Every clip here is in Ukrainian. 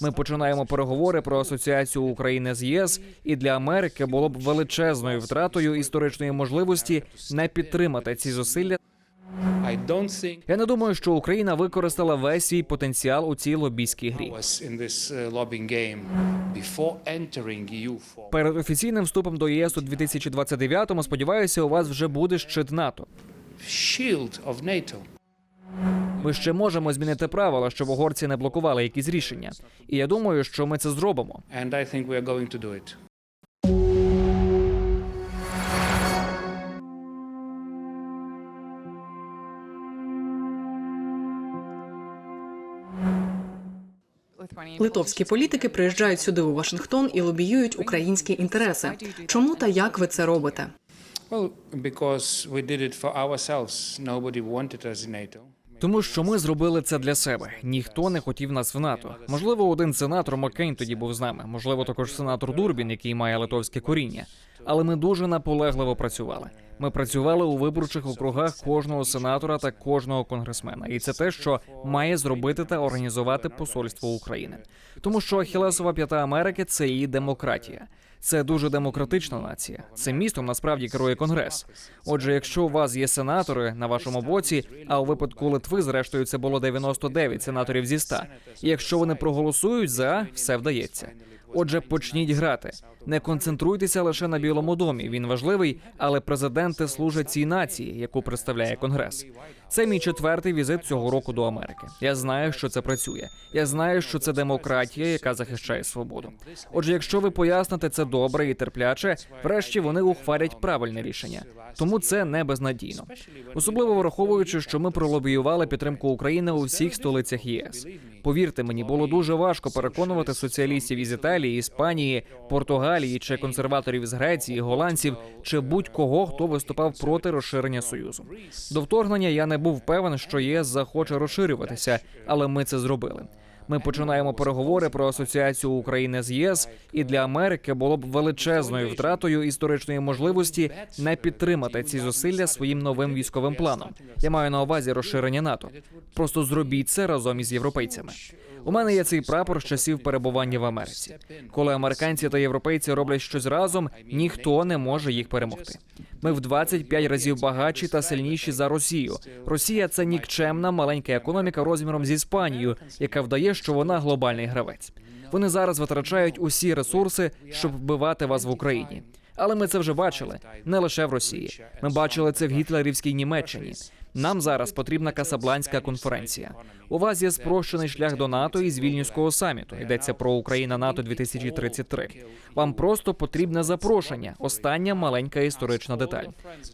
Ми починаємо переговори про асоціацію України з ЄС, і для Америки було б величезною втратою історичної можливості не підтримати ці зусилля. Я не думаю, що Україна використала весь свій потенціал у цій лобійській грі. EU for Перед офіційним вступом до ЄС у 2029-му, сподіваюся, у вас вже буде щит НАТО. Ми ще можемо змінити правила, щоб угорці не блокували якісь рішення. І я думаю, що ми це зробимо. Литовські політики приїжджають сюди у Вашингтон і лобіюють українські інтереси. Чому та як ви це робите? Well, because we did it for ourselves. Nobody wanted us in NATO. Тому що ми зробили це для себе. Ніхто не хотів нас в НАТО. Можливо, один сенатор Маккейн тоді був з нами. Можливо, також сенатор Дурбін, який має литовське коріння. Але ми дуже наполегливо працювали. Ми працювали у виборчих округах кожного сенатора та кожного конгресмена, і це те, що має зробити та організувати посольство України. Тому що Ахілесова п'ята Америки це її демократія. Це дуже демократична нація. Цим містом насправді керує конгрес. Отже, якщо у вас є сенатори на вашому боці, а у випадку Литви, зрештою, це було 99 сенаторів зі 100, і якщо вони проголосують за, все вдається. Отже, почніть грати. Не концентруйтеся лише на Білому домі. Він важливий, але президенти служать цій нації, яку представляє Конгрес. Це мій четвертий візит цього року до Америки. Я знаю, що це працює. Я знаю, що це демократія, яка захищає свободу. Отже, якщо ви поясните це добре і терпляче, врешті вони ухвалять правильне рішення. Тому це не безнадійно. Особливо враховуючи, що ми пролобіювали підтримку України у всіх столицях ЄС. Повірте мені, було дуже важко переконувати соціалістів із Італії, Іспанії, Португалії чи консерваторів з Греції, голландців чи будь-кого, хто виступав проти розширення союзу. До вторгнення я не був певен, що ЄС захоче розширюватися, але ми це зробили. Ми починаємо переговори про асоціацію України з ЄС, і для Америки було б величезною втратою історичної можливості не підтримати ці зусилля своїм новим військовим планом. Я маю на увазі розширення НАТО. Просто зробіть це разом із європейцями. У мене є цей прапор з часів перебування в Америці. Коли американці та європейці роблять щось разом, ніхто не може їх перемогти. Ми в 25 разів багатші та сильніші за Росію. Росія це нікчемна маленька економіка розміром з Іспанією, яка вдає, що вона глобальний гравець. Вони зараз витрачають усі ресурси, щоб вбивати вас в Україні. Але ми це вже бачили не лише в Росії. Ми бачили це в гітлерівській Німеччині. Нам зараз потрібна Касабланська конференція. У вас є спрощений шлях до НАТО із вільнюського саміту. Йдеться про Україна НАТО 2033. Вам просто потрібне запрошення. Остання маленька історична деталь.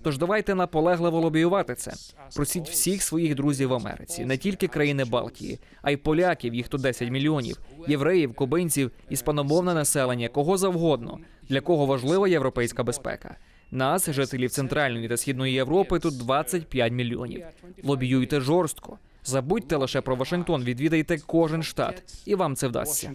Тож давайте наполегливо лобіювати це. Просіть всіх своїх друзів в Америці, не тільки країни Балтії, а й поляків, їх тут 10 мільйонів, євреїв, кубинців, іспаномовне населення, кого завгодно, для кого важлива європейська безпека. Нас, жителів Центральної та Східної Європи, тут 25 мільйонів. Лобіюйте жорстко. Забудьте лише про Вашингтон, відвідайте кожен штат, і вам це вдасться.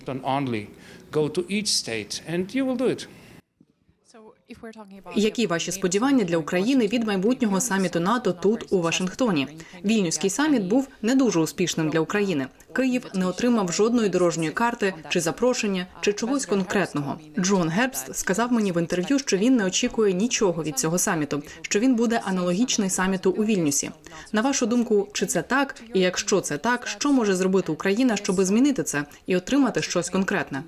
Які ваші сподівання для України від майбутнього саміту НАТО тут у Вашингтоні? Вільнюський саміт був не дуже успішним для України. Київ не отримав жодної дорожньої карти чи запрошення, чи чогось конкретного. Джон Гербст сказав мені в інтерв'ю, що він не очікує нічого від цього саміту, що він буде аналогічний саміту у Вільнюсі. На вашу думку, чи це так? І якщо це так, що може зробити Україна, щоб змінити це і отримати щось конкретне?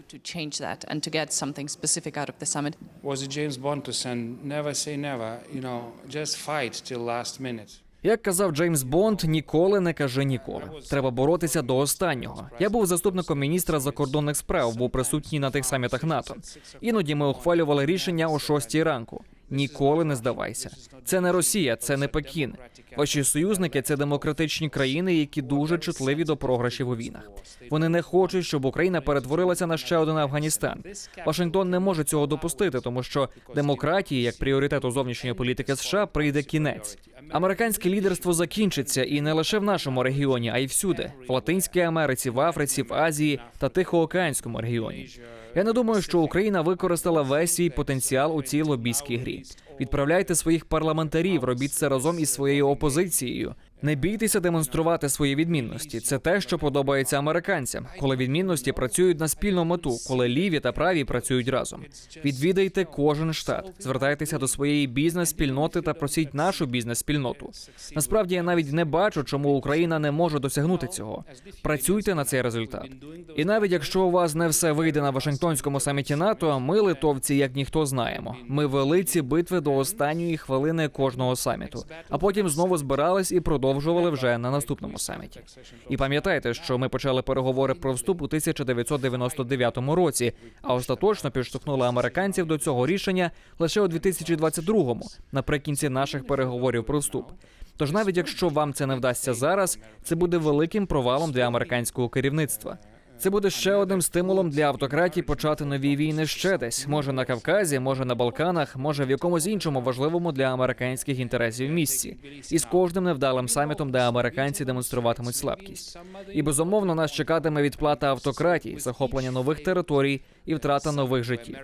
to send never say never, you know, just fight till last minute. Як казав Джеймс Бонд, ніколи не кажи ніколи. Треба боротися до останнього. Я був заступником міністра закордонних справ, був присутній на тих самітах НАТО. Іноді ми ухвалювали рішення о шостій ранку. Ніколи не здавайся. Це не Росія, це не Пекін. Ваші союзники це демократичні країни, які дуже чутливі до програшів у війнах. Вони не хочуть, щоб Україна перетворилася на ще один Афганістан. Вашингтон не може цього допустити, тому що демократії як пріоритету зовнішньої політики США прийде кінець. Американське лідерство закінчиться і не лише в нашому регіоні, а й всюди в Латинській Америці, в Африці, в Азії та Тихоокеанському регіоні. Я не думаю, що Україна використала весь свій потенціал у цій лобійській грі. Відправляйте своїх парламентарів, робіть це разом із своєю опозицією. Не бійтеся демонструвати свої відмінності. Це те, що подобається американцям, коли відмінності працюють на спільну мету, коли ліві та праві працюють разом. Відвідайте кожен штат, звертайтеся до своєї бізнес-спільноти та просіть нашу бізнес-спільноту. Насправді я навіть не бачу, чому Україна не може досягнути цього. Працюйте на цей результат. І навіть якщо у вас не все вийде на Вашингтонському саміті НАТО, ми литовці, як ніхто знаємо. Ми вели ці битви до останньої хвилини кожного саміту, а потім знову збирались і продовжували вже на наступному саміті. І пам'ятайте, що ми почали переговори про вступ у 1999 році, а остаточно підштовхнули американців до цього рішення лише у 2022-му, наприкінці наших переговорів про вступ. Тож, навіть якщо вам це не вдасться зараз, це буде великим провалом для американського керівництва. Це буде ще одним стимулом для автократій почати нові війни ще десь. Може на Кавказі, може на Балканах, може в якомусь іншому важливому для американських інтересів місці. І з кожним невдалим самітом, де американці демонструватимуть слабкість. І безумовно нас чекатиме відплата автократій, захоплення нових територій і втрата нових життів.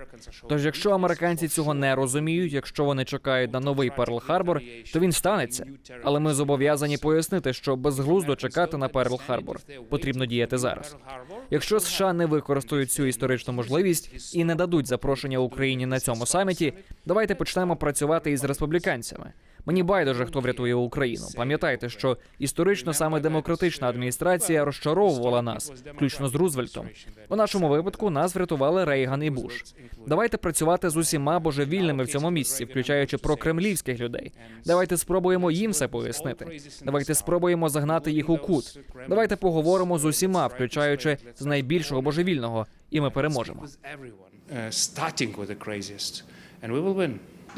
Тож, якщо американці цього не розуміють, якщо вони чекають на новий Перл Харбор, то він станеться. Але ми зобов'язані пояснити, що безглуздо чекати на Перл Харбор. Потрібно діяти зараз. Якщо США не використають цю історичну можливість і не дадуть запрошення Україні на цьому саміті, давайте почнемо працювати із республіканцями. Мені байдуже, хто врятує Україну. Пам'ятайте, що історично саме демократична адміністрація розчаровувала нас, включно з Рузвельтом. У нашому випадку нас врятували Рейган і Буш. Давайте працювати з усіма божевільними в цьому місці, включаючи прокремлівських людей. Давайте спробуємо їм все пояснити. Давайте спробуємо загнати їх у кут. Давайте поговоримо з усіма, включаючи з найбільшого божевільного, і ми переможемо.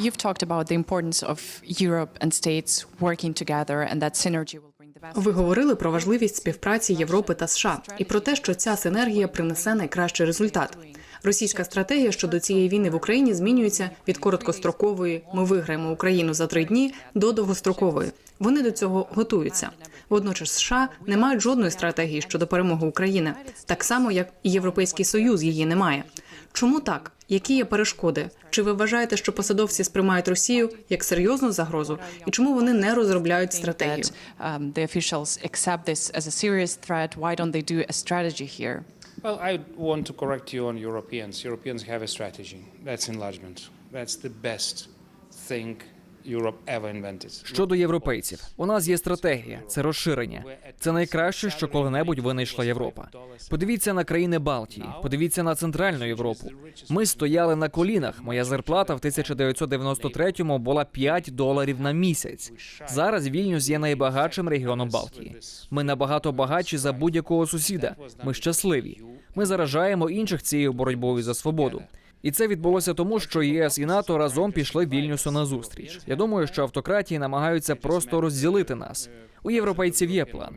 You've talked about the importance of Europe and states working together, and that synergy will. Ви говорили про важливість співпраці Європи та США і про те, що ця синергія принесе найкращий результат. Російська стратегія щодо цієї війни в Україні змінюється від короткострокової Ми виграємо Україну за три дні до довгострокової. Вони до цього готуються. Водночас США не мають жодної стратегії щодо перемоги України, так само як і Європейський Союз її не має. Чому так? Які є перешкоди? Чи ви вважаєте, що посадовці сприймають Росію як серйозну загрозу? І чому вони не розробляють стратегію? um? Well, I want to correct you on Europeans. Europeans have a strategy. That's enlargement. That's the best thing. Щодо європейців, у нас є стратегія, це розширення. Це найкраще, що коли-небудь винайшла Європа. Подивіться на країни Балтії, подивіться на центральну Європу. Ми стояли на колінах. Моя зарплата в 1993-му була 5 доларів на місяць. Зараз Вільнюс є найбагатшим регіоном Балтії. Ми набагато багатші за будь-якого сусіда. Ми щасливі. Ми заражаємо інших цією боротьбою за свободу. І це відбулося тому, що ЄС і НАТО разом пішли Вільнюсу на зустріч. Я думаю, що автократії намагаються просто розділити нас. У європейців є план.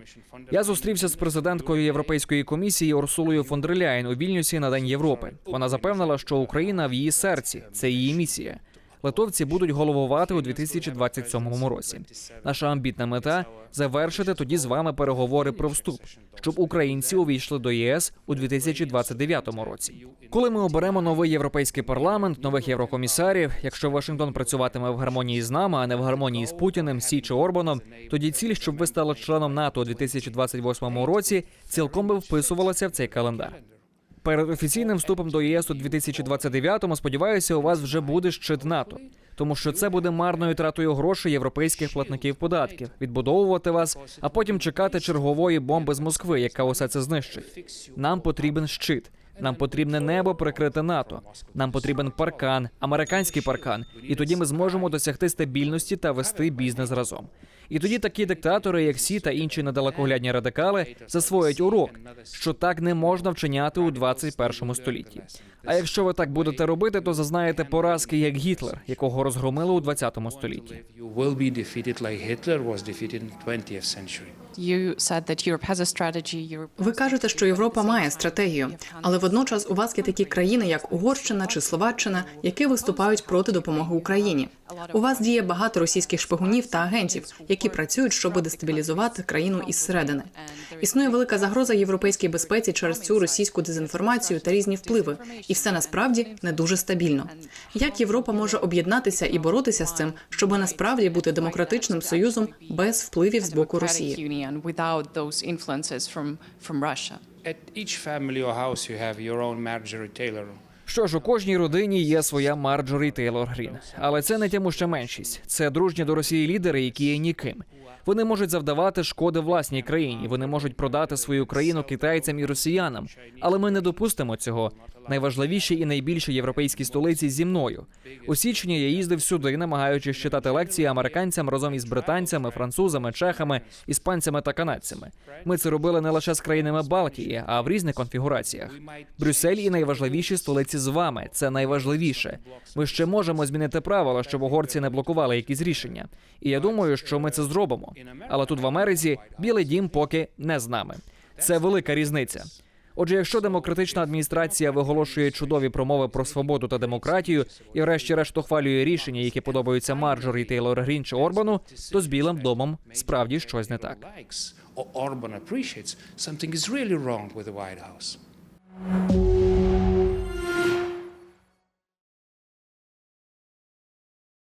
Я зустрівся з президенткою Європейської комісії Урсулою фон у Вільнюсі на День Європи. Вона запевнила, що Україна в її серці це її місія. Литовці будуть головувати у 2027 році. Наша амбітна мета завершити тоді з вами переговори про вступ, щоб українці увійшли до ЄС у 2029 році. Коли ми оберемо новий європейський парламент, нових єврокомісарів, якщо Вашингтон працюватиме в гармонії з нами, а не в гармонії з Путіним, Сі чи Орбаном, тоді ціль, щоб ви стали членом НАТО у 2028 році, цілком би вписувалася в цей календар. Перед офіційним вступом до ЄС у 2029-му, сподіваюся, у вас вже буде щит НАТО, тому що це буде марною тратою грошей європейських платників податків, відбудовувати вас, а потім чекати чергової бомби з Москви, яка усе це знищить. Нам потрібен щит. Нам потрібне небо прикрите НАТО. Нам потрібен паркан, американський паркан, і тоді ми зможемо досягти стабільності та вести бізнес разом. І тоді такі диктатори, як Сі та інші недалекоглядні радикали, засвоять урок, що так не можна вчиняти у 21 столітті. А якщо ви так будете робити, то зазнаєте поразки як Гітлер, якого розгромили у 20 столітті. You will be defeated like Hitler was defeated in the 20th century. You said that Europe has a strategy. Europe Ви кажете, що Європа має стратегію, але водночас у вас є такі країни, як Угорщина чи Словаччина, які виступають проти допомоги Україні. У вас діє багато російських шпигунів та агентів, які працюють, щоб дестабілізувати країну із середини. Існує велика загроза європейській безпеці через цю російську дезінформацію та різні впливи, і все насправді не дуже стабільно. Як Європа може об'єднатися і боротися з цим, щоб насправді бути демократичним союзом без впливів з боку Росії? Що ж, у кожній родині є своя Марджорі Тейлор Грін, але це не тяму ще меншість. Це дружні до Росії лідери, які є ніким. Вони можуть завдавати шкоди власній країні. Вони можуть продати свою країну китайцям і росіянам. Але ми не допустимо цього. Найважливіші і найбільші європейські столиці зі мною. У січні я їздив сюди, намагаючись читати лекції американцям разом із британцями, французами, чехами, іспанцями та канадцями. Ми це робили не лише з країнами Балтії, а в різних конфігураціях. Брюссель і найважливіші столиці з вами. Це найважливіше. Ми ще можемо змінити правила, щоб угорці не блокували якісь рішення. І я думаю, що ми це зробимо. Але тут в Америці Білий Дім поки не з нами. Це велика різниця. Отже, якщо демократична адміністрація виголошує чудові промови про свободу та демократію і, врешті-решт, ухвалює рішення, які подобаються Марджорі Тейлор Грін чи Орбану, то з Білим домом справді щось не так. Орбан appreciates, something is really wrong with the White House.